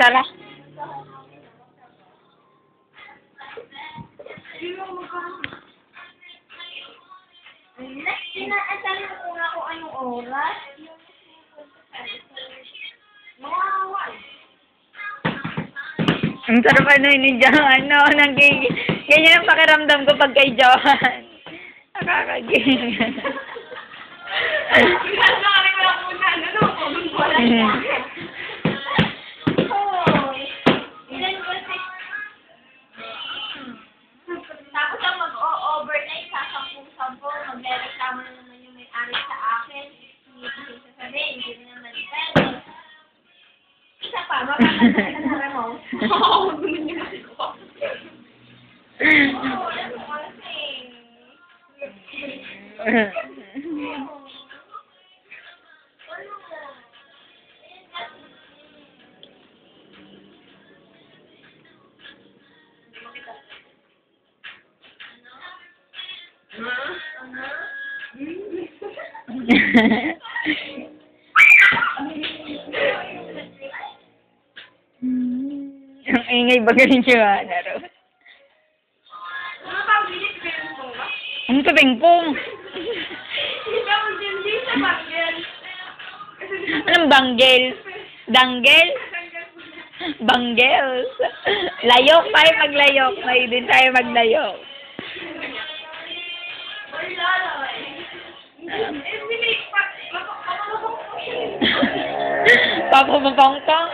Tara. Tinaasan mo kung ako anong oras. Mawawal. Ang sarap ano ni Johan. No, nagiging. Ganyan ang pakiramdam ko pag kay Johan. Nakakagiging. à, nó ra mồm. Không, mình nhớ. Huh? Uh-huh. maingay ba galing siya? Laro. Ano ka, Bengpong? Anong banggel? Danggel? Banggels. Layok tayo maglayok. May din tayo maglayok. Papapapongtong? Papapapongtong?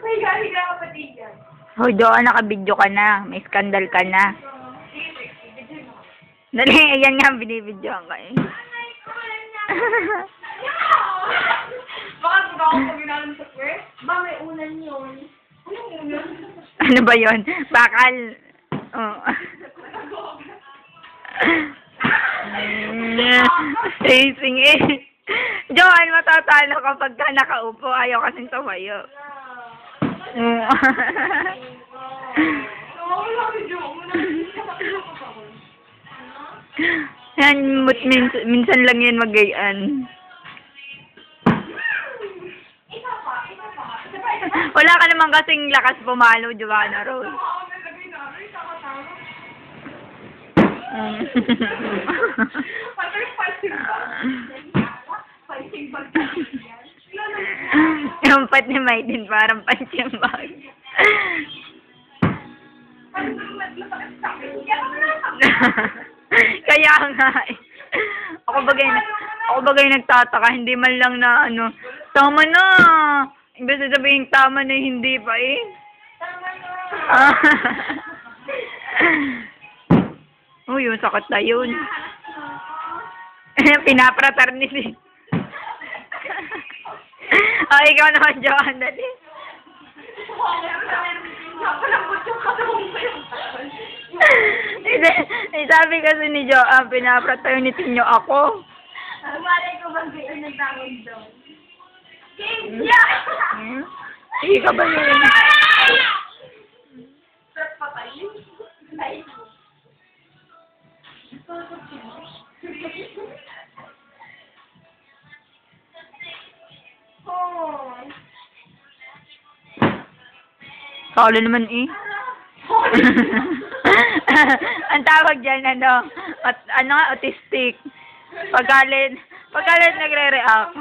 Pa higa-higa kapatid yan. Hoy, Joan, nakabidyo ka na. May skandal ka na. Dali, ayan nga, binibidyoan ka eh. Baka kung ako pag ginalang sa kwet? Ba, may unan yun. Anong unan? ano ba yon? Bakal. Oh. Stacing eh. Joan, matatalo kapag ka nakaupo. Ayaw kasing tumayo. yan, mut, minsan, minsan lang yan magayan. Wala ka naman kasing lakas pumalo, Joanna Rose. Mm. Patay fighting bag. Fighting bag. Yung pat ni Maiden, parang punching bag. Ba naglapakit sa akin? Kaya ka na Kaya nga eh. Ako bagay, ako bagay nagtataka, hindi man lang na ano, tama na. Imbes na sabihin tama na hindi pa eh. Tama na. Uy, yung sakit na yun. Pinapratar ni si. Oh, ikaw naman, Johan, dali. Eh, sabi kasi ni Johan, pinapratar ni Tinyo ako. Malay ko bang kayo nagtawag doon? Kingya! Hmm? Sige ka ba yun? Sarap patay. Nice. Kaulo naman eh. Ang tawag dyan, ano, at, ano nga, autistic. Pagkalit, pagkalit nagre-react.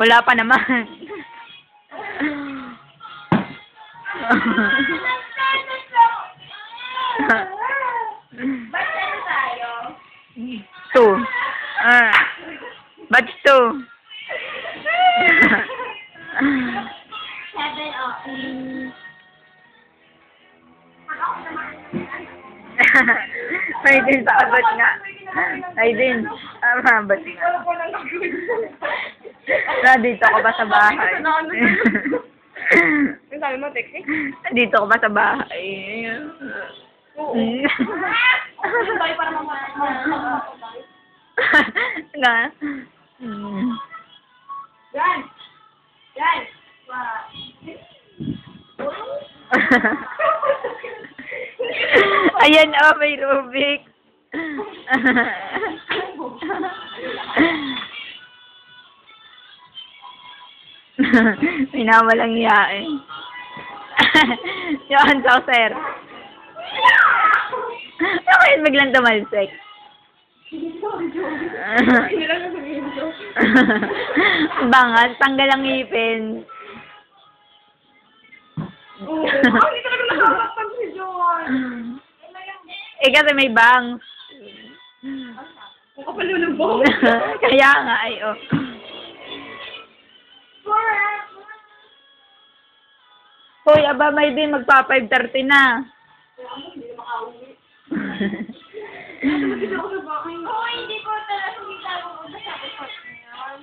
Wala pa naman. Basta Ay din, sabat nga. Ay din. Tama, ba't nga. Na, dito ko ba sa bahay? Ang sabi mo, Texie? Dito ko ba sa bahay? Oo. Mm. Yan! Yan! Wow. Ayan, oh, may Rubik. Minawalang iyain. Yan, saucer. Bakit biglang tumalsik? Bangas, tanggal ang ngipin. Oo. Ah, hindi talaga. Eh, kasi may bangs. Yun ng buhok. Kaya nga, ay, oh. Hoy, aba, may din, magpa 5.30 na. Hindi na makauwi. Hindi ako ko talaga hindi tayo pumunta sa resort ngayon.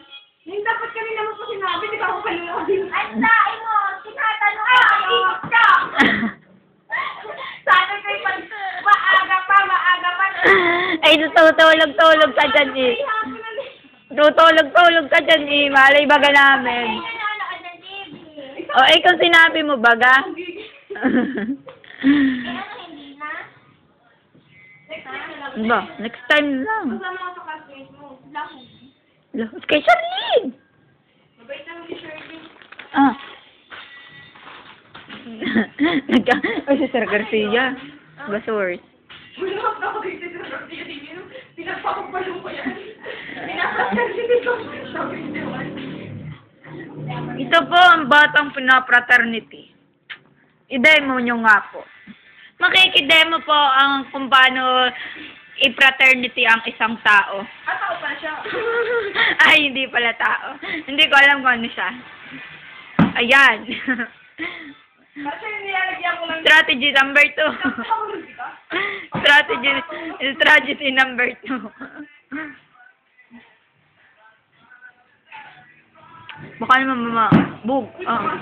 Yung dapat kanina mo pa sinabi, di ka ako kalunod. Ang sain mo, tinatanong ko ano. Stop! Sabi tutulog-tulog ka dyan, eh. Tutulog-tulog ka dyan, eh. Malay baga namin. O, eh, kung sinabi mo baga. Ba, next time lang. Kay Charlene! Mabait naman si Shirley. Ah. Nagka, ay, si Sir Garcia. Basurs. Bulak na ako dito sa Garcia TV. Pinagpapapalo ko yan. Pinapapalo ko. Sabi ni Juan. Ito po ang batang pinapraternity. I-demo nyo nga po. Makikidemo po ang kung paano i-fraternity ang isang tao. At ako pa siya. Ay, hindi pala tao. Hindi ko alam kung ano siya. Ayan. Kasi nilalagyan ko ng... Strategy number two. Ka? Strategy, strategy number two. Baka naman mama, bug. Ah.